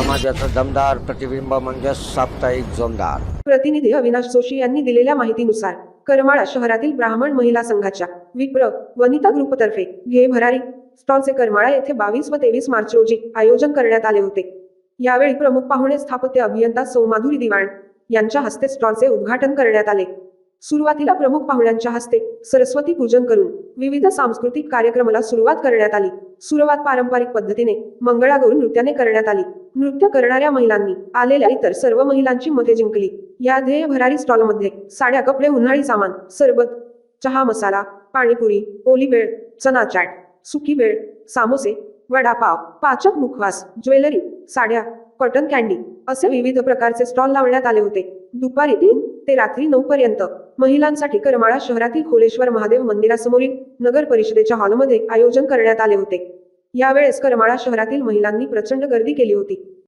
समाजाचं दमदार प्रतिबिंब म्हणजे साप्ताहिक जोमदार. प्रतिनिधी अविनाश जोशी यांनी दिलेल्या माहितीनुसार करमाळा शहरातील ब्राह्मण महिला संघाच्या विप्र वनिता ग्रुपतर्फे घे भरारी स्टॉलचे करमाळा येथे बावीस व तेवीस मार्च रोजी आयोजन करण्यात आले होते. यावेळी प्रमुख पाहुणे स्थापत्य अभियंता सौमाधुरी दिवाण यांच्या हस्ते स्टॉलचे उद्घाटन करण्यात आले. सुरुवातीला प्रमुख पाहुण्यांच्या हस्ते सरस्वती पूजन करून विविध सांस्कृतिक कार्यक्रमाला सुरुवात करण्यात आली. सुरुवात पारंपरिक पद्धतीने मंगळागौर नृत्याने करण्यात आली. नृत्य करणाऱ्या महिलांनी आलेल्या इतर सर्व महिलांची मते जिंकली. या ध्येय भरारी स्टॉलमध्ये साड्या कपडे उन्हाळी सामान सरबत चहा मसाला पाणीपुरी ओली वेळ चना चाट सुकी वेळ सामोसे वडापाव पाचक मुखवास ज्वेलरी साड्या कॉटन कॅन्डी असे विविध प्रकारचे स्टॉल लावण्यात आले होते. दुपारी तीन ते रात्री नऊ पर्यंत महिलांसाठी करमाळा शहरातील खोलेश्वर महादेव मंदिरासमोरील नगर परिषदेच्या हॉलमध्ये आयोजन करण्यात आले होते. यावेळेस करमाळा शहरातील महिलांनी प्रचंड गर्दी केली होती.